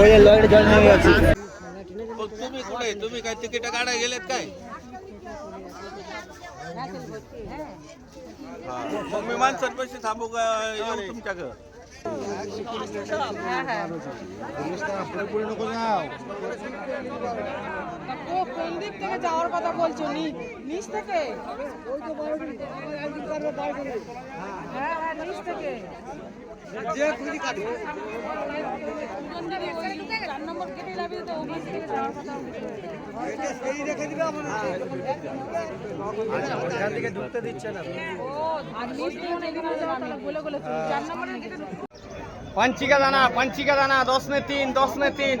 মুড়ি খায় ওই যে লয়ের জল নেমে গেছে तुम्ही कुठे तुम्ही काय तिकीट काढायला गेलेत काय हा. मग मी माणसांपाशी थांबू का येऊ तुमच्याकडं ও কোন দিক থেকে যাওয়ার কথা বলছো নি- নিচ থেকে হ্যাঁ হ্যাঁ নিচ থেকে চার নম্বর গেটে যাবি তো ওখান থেকে যাওয়ার কথা ওখান থেকে ঢুকতে দিচ্ছে না ও আর নিচ থেকে না এখানে যাওয়ার কথা বলে বলে চার নম্বরের গেটে पंचिका दाना पंचिका दाना दस में तीन दस में तीन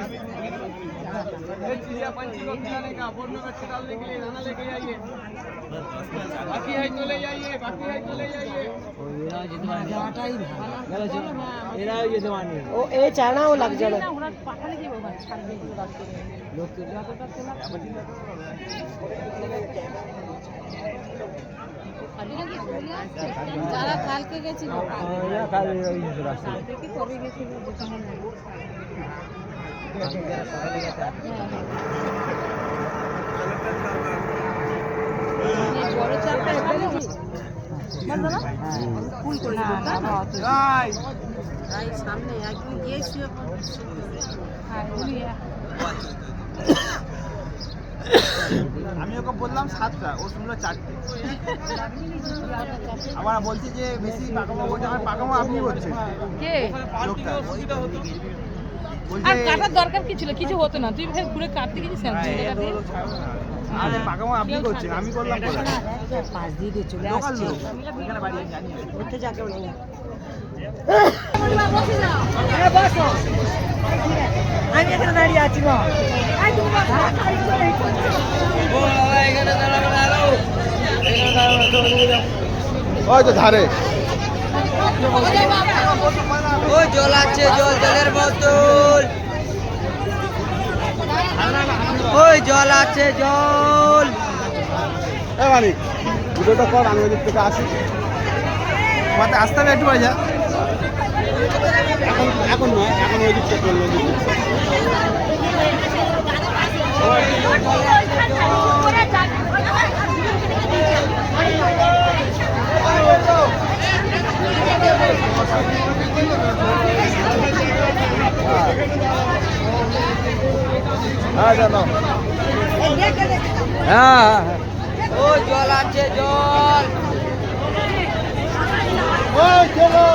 पंची को खिलाने का बोर्ड में बच्चे डालने के लिए दाना लेके जाइए बाकी है तो ले जाइए बाकी है तो ले जाइए ও এ চায় না ও লাগ যাবে না ওরা পাঠালে কি বাবা ছাড়বে যতটা তোলা যারা কালকে গেছিল কালকে কি কবে গেছিল দোকানে নাই মানে বড় চাপটা এখানে কি সামনে একদম গিয়েছি হ্যাঁ আমি ওকে বললাম সাতটা ও শুনলো চারটে। আবার বলছি যে বেশি পাকামো বলছে আমার পাকামো আপনি বলছেন কে? লোকটা। বলছে আর কাটার দরকার কি ছিল কিছু হতো না তুই ভাই ঘুরে কাটতে গেছিস আরে পাকামো আপনি করছেন আমি করলাম? পাশ দিয়ে দিয়ে চলে আসছে আমি উঠতে যাকে নেই আমি এখানে দাঁড়িয়ে আছি মা ওই তো ধারে ওই জল আছে জল জলের বোতল। ওই জল আছে জল। এ মালিক ভিডিওটা কর আমি ওই দিক থেকে আসি। মাতে আসতে হবে একটু বাজা এখন এখন নয় এখন ওই দিক থেকে করল ওই দিক থেকে। হ্যাঁ জানো হ্যাঁ হ্যাঁ। ওই জল আছে জল। ও চলো।